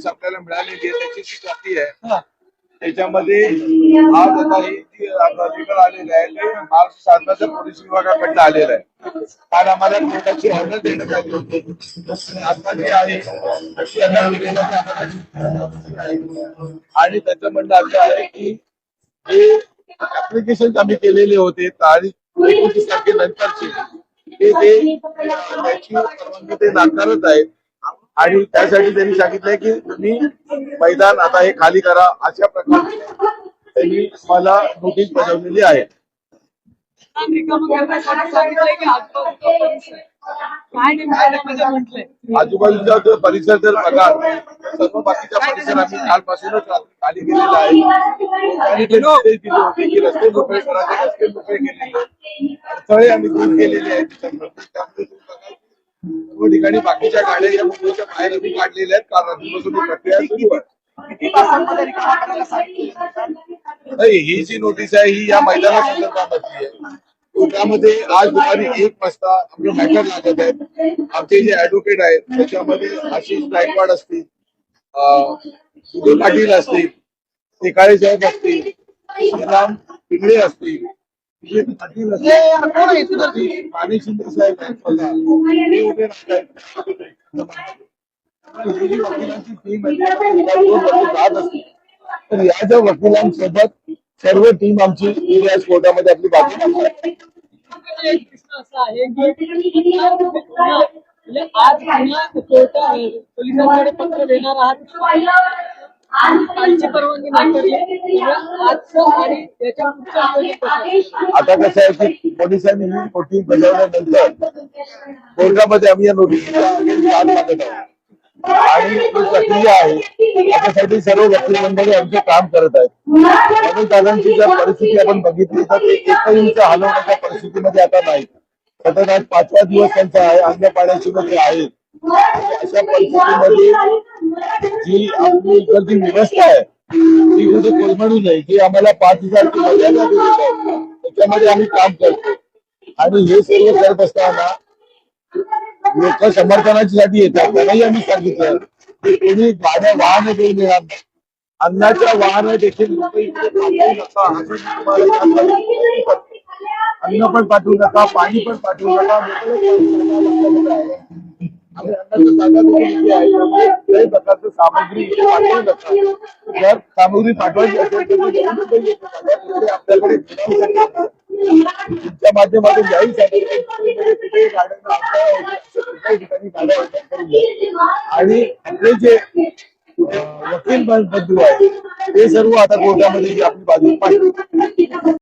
Notice आपल्याला मिळालेली आहे त्याची जी कॉपी आहे त्याच्यामध्ये आज आता ही जी आलेलं आहे ते महाराष्ट्र शासनाच्या पोलीस विभागाकडनं आलेलं आहे. काल आम्हाला कोर्टाची ऑर्डर देण्यात आली होती. आता जी आहे आणि त्याचं म्हणणं असं आहे की जे ऍप्लिकेशन आम्ही केलेले होते तारीख एकोणतीस तारखेनंतरची. ते त्याची परवानगी ते नाकारत आहेत आणि त्यासाठी त्यांनी सांगितलंय की तुम्ही मैदान आता हे खाली करा अशा प्रकारे त्यांनी मला नोटीस बजावलेली आहे. आजूबाजूचा जो परिसर जर बघाल सर्व बाकीचा परिसर आम्ही कालपासूनच खाली केलेला आहे. आणि की रस्ते मोकळे करायचे रस्ते मोकळे केलेले. आहेत. अडथळे आम्ही दूर केलेले आहेत. त्यामुळे सर्व ठिकाणी बाकीच्या गाड्या या मुंबईच्या बाहेर काढलेल्या आहेत. कारण रात्रीपासून ही प्रक्रिया सुरू आहे. नाही, ही जी नोटीस आहे ही या मैदाना संदर्भामधली आहे. कोर्टामध्ये आज दुपारी एक वाजता आमचे मॅटर लागत आहेत. आमचे जे ऍडव्होकेट आहेत त्याच्यामध्ये आशिष गायकवाड असतील सुधीर पाटील असतील शेकाळे साहेब असतील श्रीराम पिंगळे असतील. विजय शिंदे साहेब तर या ज्या वकिलांसोबत सर्व टीम आमची उद्या कोर्टामध्ये आपली बाजू आहे आज पुन्हा पोलिसांकडे पत्र देणार आहात. परवानगी नाकारली आजचं आणि त्याच्या? आता कसं आहे की पोलिसांनी ही नोटीस बजावल्यानंतर कोर्टामध्ये आम्ही या दाद मागत आहोत आणि प्रक्रिया आहे त्याच्यासाठी सर्व मंडळी आमचे काम करत आहेत. म्हणून दादांची जर परिस्थिती आपण बघितली तर ते एकही हलवण्याच्या परिस्थितीमध्ये आता नाही सतत आज पाचवा दिवस त्यांचा आहे अंग पाण्याची मध्ये आहे अशा परिस्थितीमध्ये जी आपली इकडची व्यवस्था आहे ती कुठे कोलमडू नये की आम्हाला पाच हजार त्याच्यामध्ये आम्ही काम करतो. आणि हे सर्व करत असताना लोक समर्थनासाठी येतात. त्यांनाही आम्ही सांगितलं की कोणी गाड्या वाहन देऊन देणार नाही. अन्नाच्या वाहन देखील लोक अन्न पण पाठवू नका. पाणी पण पाठवू नका. आणि जागा देखील आहे त्यामुळे कुठल्याही प्रकारचं सामग्री इथे पाठवू नका. जर सामग्री पाठवायची असेल तर ती आपल्याकडे तुमच्या माध्यमातून कुठेही गाड्यांना अडथळा कुठल्याही ठिकाणी गाड्या करू नये. आणि आपले जे वकील बंधू आहे ते सर्व आता कोर्टामध्ये आपली बाजू पाहिजे